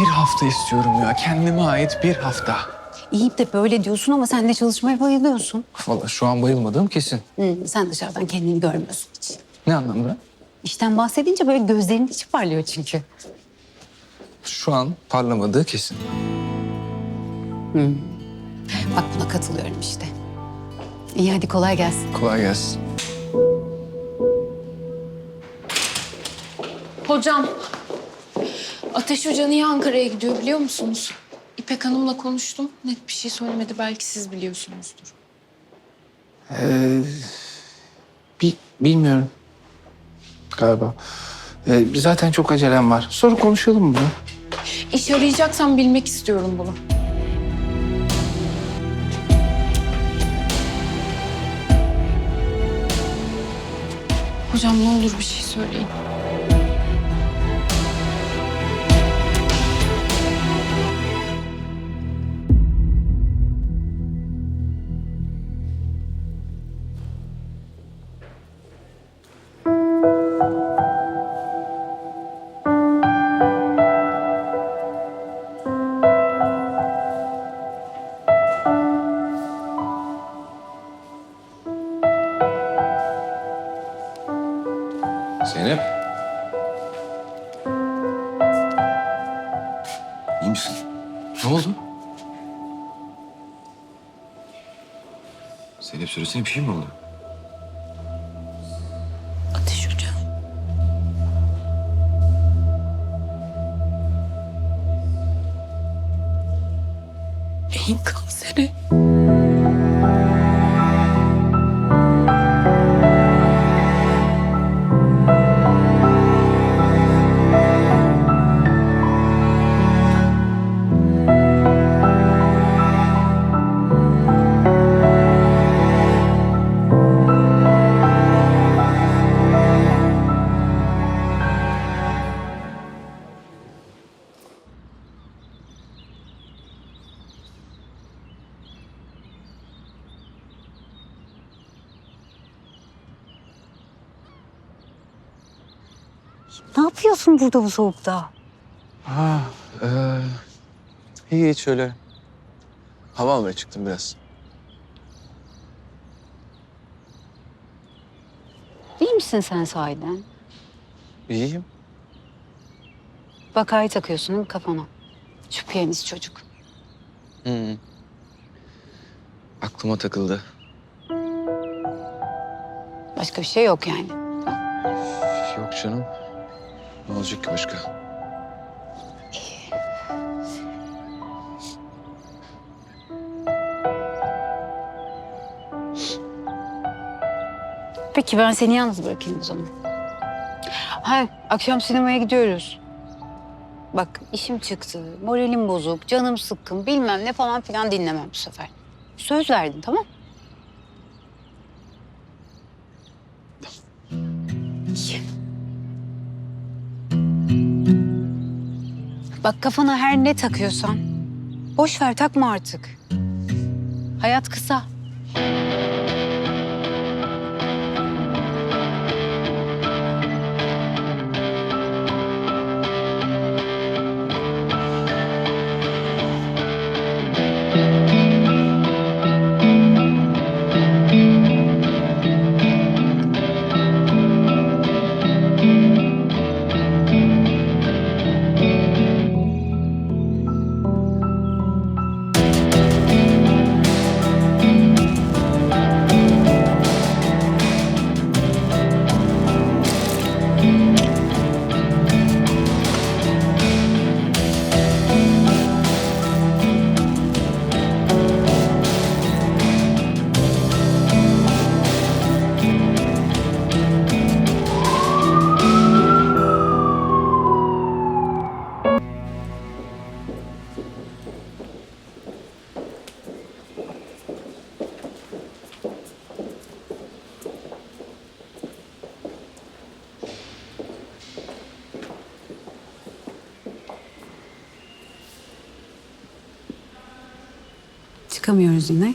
bir hafta istiyorum ya. Kendime ait bir hafta. İyi de böyle diyorsun ama sen de çalışmaya bayılıyorsun. Vallahi şu an bayılmadığım kesin. Hı, sen dışarıdan kendini görmüyorsun hiç. Ne anlamda? İşten bahsedince böyle gözlerinin içi parlıyor çünkü. Şu an parlamadığı kesin. Bak buna katılıyorum işte. İyi hadi kolay gelsin. Kolay gelsin. Hocam, Ateş Hoca niye Ankara'ya gidiyor biliyor musunuz? İpek Hanım'la konuştum. Net bir şey söylemedi. Belki siz biliyorsunuzdur. Ee, bi- bilmiyorum. Galiba. Ee, zaten çok acelem var. Sonra konuşalım mı? bunu? İş arayacaksam bilmek istiyorum bunu. Hocam ne olur bir şey söyleyin. Zeynep. İyi misin? Ne oldu? Zeynep söylesene bir şey mi oldu? Ateş Hoca. Beyin kanseri. Ne yapıyorsun burada bu soğukta? Ha, ee, hiç öyle. Hava almaya çıktım biraz. İyi misin sen sahiden? İyiyim. Vakayı takıyorsun değil mi kafana? Şu piyanist çocuk. Hı. Aklıma takıldı. Başka bir şey yok yani. Yok canım. Ne olacak ki başka? Peki ben seni yalnız bırakayım o zaman. Ha, akşam sinemaya gidiyoruz. Bak işim çıktı, moralim bozuk, canım sıkkın, bilmem ne falan filan dinlemem bu sefer. Söz verdin tamam? İyi. Bak kafana her ne takıyorsan boş ver takma artık. Hayat kısa. Çıkamıyoruz yine.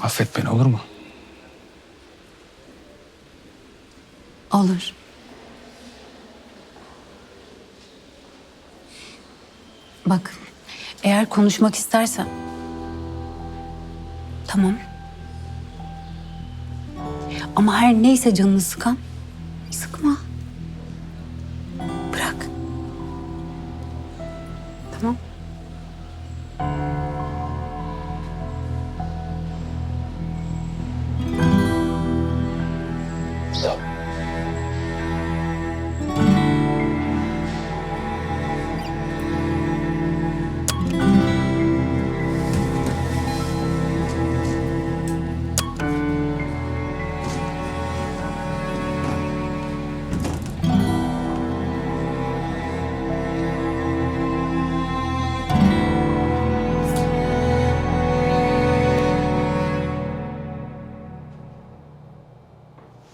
Affet beni olur mu? Olur. Bak, eğer konuşmak istersen... Tamam. Ama her neyse canını sıkan,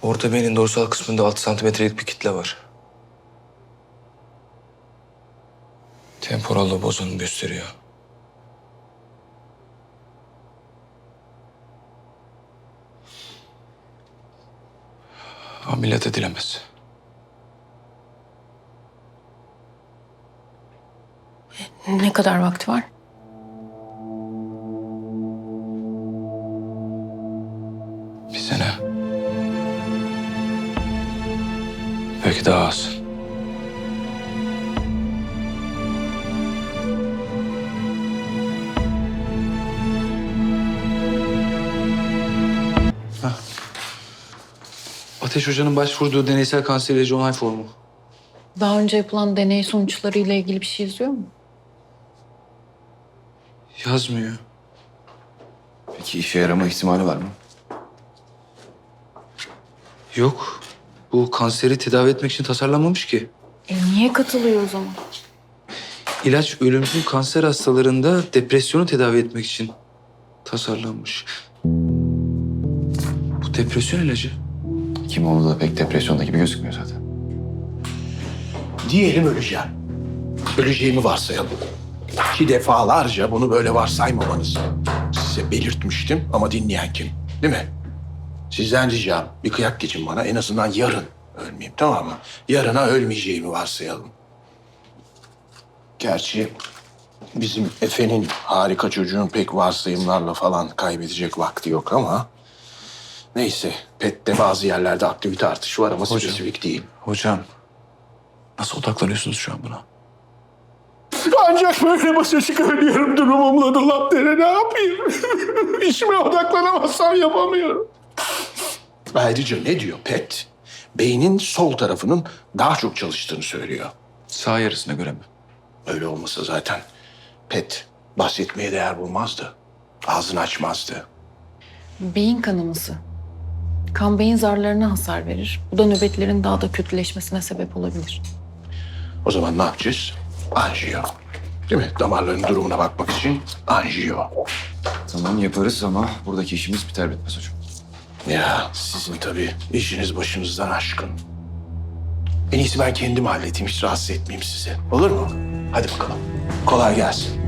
Orta beynin dorsal kısmında 6 santimetrelik bir kitle var. Temporal lob bozulum gösteriyor. Ameliyat edilemez. Ne kadar vakti var? Ateş Hoca'nın başvurduğu deneysel kanser ilacı onay formu. Daha önce yapılan deney sonuçları ile ilgili bir şey yazıyor mu? Yazmıyor. Peki işe yarama ihtimali var mı? Yok. Bu kanseri tedavi etmek için tasarlanmamış ki. E niye katılıyor o zaman? İlaç ölümcül kanser hastalarında depresyonu tedavi etmek için tasarlanmış. Bu depresyon ilacı. Kim olduğu da pek depresyonda gibi gözükmüyor zaten. Diyelim öleceğim. Öleceğimi varsayalım. Ki defalarca bunu böyle varsaymamanızı size belirtmiştim ama dinleyen kim? Değil mi? Sizden ricam bir kıyak geçin bana en azından yarın ölmeyeyim tamam mı? Yarına ölmeyeceğimi varsayalım. Gerçi bizim Efe'nin harika çocuğun pek varsayımlarla falan kaybedecek vakti yok ama... Neyse, PET'te bazı yerlerde aktivite artışı var ama Hocam. spesifik değil. Hocam. Nasıl odaklanıyorsunuz şu an buna? Ancak böyle başa çıkabiliyorum durumumla dolap dere ne yapayım? İşime odaklanamazsam yapamıyorum. Ayrıca ne diyor Pet? Beynin sol tarafının daha çok çalıştığını söylüyor. Sağ yarısına göre mi? Öyle olmasa zaten Pet bahsetmeye değer bulmazdı. Ağzını açmazdı. Beyin kanaması. Kan beyin zarlarına hasar verir. Bu da nöbetlerin daha da kötüleşmesine sebep olabilir. O zaman ne yapacağız? Anjiyo. Değil mi? Damarların durumuna bakmak için anjiyo. Tamam yaparız ama buradaki işimiz biter bitmez hocam. Ya sizin tabii işiniz başınızdan aşkın. En iyisi ben kendim halledeyim, hiç rahatsız etmeyeyim sizi. Olur mu? Hadi bakalım. Kolay gelsin.